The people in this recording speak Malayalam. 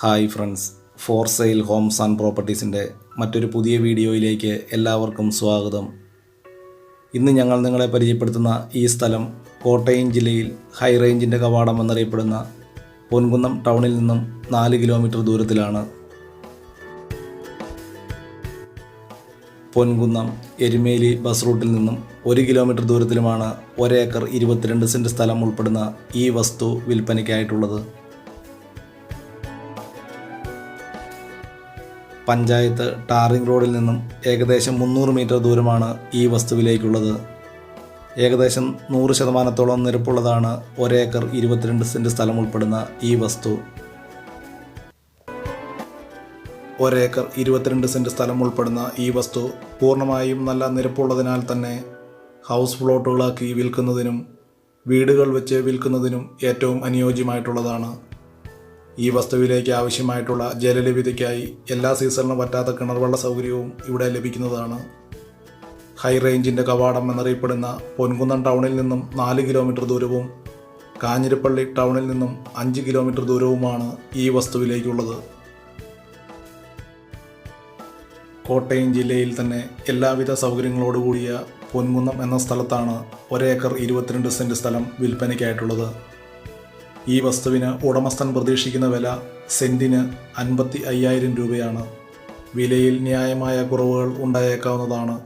Hi friends. For sale homes and പ്രോപ്പർട്ടീസിന്റെ മറ്റൊരു പുതിയ വീഡിയോയിലേക്ക് എല്ലാവർക്കും സ്വാഗതം. ഇന്ന് ഞങ്ങൾ നിങ്ങളെ പരിചയപ്പെടുത്തുന്ന ഈ സ്ഥലം കോട്ടയം ജില്ലയിൽ ഹൈ റേഞ്ചിന്റെ കവാടം എന്നറിയപ്പെടുന്ന പൊൻകുന്നം ടൗണിൽ നിന്നും നാല് കിലോമീറ്റർ ദൂരത്തിലാണ്. പൊൻകുന്നം എരുമേലി ബസ് റൂട്ടിൽ നിന്നും ഒരു കിലോമീറ്റർ ദൂരത്തിലുമാണ് ഒരേക്കർ ഇരുപത്തിരണ്ട് സെന്റ് സ്ഥലം ഉൾപ്പെടുന്ന ഈ വസ്തു വിൽപ്പനയ്ക്കായിട്ടുള്ളത്. പഞ്ചായത്ത് ടാറിംഗ് റോഡിൽ നിന്നും ഏകദേശം മുന്നൂറ് മീറ്റർ ദൂരമാണ് ഈ വസ്തുവിലേക്കുള്ളത്. ഏകദേശം നൂറ് ശതമാനത്തോളം നിരപ്പുള്ളതാണ് ഒരേക്കർ ഇരുപത്തിരണ്ട് സെന്റ് സ്ഥലം ഉൾപ്പെടുന്ന ഈ വസ്തു. ഒരേക്കർ ഇരുപത്തിരണ്ട് സെന്റ് സ്ഥലം ഉൾപ്പെടുന്ന ഈ വസ്തു പൂർണമായും നല്ല നിരപ്പുള്ളതിനാൽ തന്നെ ഹൗസ് പ്ലോട്ടുകളാക്കി വിൽക്കുന്നതിനും വീടുകൾ വെച്ച് വിൽക്കുന്നതിനും ഏറ്റവും അനുയോജ്യമായിട്ടുള്ളതാണ്. ഈ വസ്തുവിലേക്ക് ആവശ്യമായിട്ടുള്ള ജലലഭ്യതയ്ക്കായി എല്ലാ സീസണിലും പറ്റാത്ത കിണർവെള്ള സൗകര്യവും ഇവിടെ ലഭിക്കുന്നതാണ്. ഹൈ റേഞ്ചിന്റെ കവാടം എന്നറിയപ്പെടുന്ന പൊൻകുന്നം ടൗണിൽ നിന്നും നാല് കിലോമീറ്റർ ദൂരവും കാഞ്ഞിരപ്പള്ളി ടൗണിൽ നിന്നും അഞ്ച് കിലോമീറ്റർ ദൂരവുമാണ് ഈ വസ്തുവിലേക്കുള്ളത്. കോട്ടയം ജില്ലയിൽ തന്നെ എല്ലാവിധ സൗകര്യങ്ങളോടുകൂടിയ പൊൻകുന്നം എന്ന സ്ഥലത്താണ് ഒരേക്കർ ഇരുപത്തിരണ്ട് സെന്റ് സ്ഥലം വിൽപ്പനയ്ക്കായിട്ടുള്ളത്. ഈ വസ്തുവിന് ഉടമസ്ഥൻ പ്രതീക്ഷിക്കുന്ന വില സെന്റിന് അൻപത്തി അയ്യായിരം രൂപയാണ്. വിലയിൽ ന്യായമായ കുറവുകൾ ഉണ്ടായേക്കാവുന്നതാണ്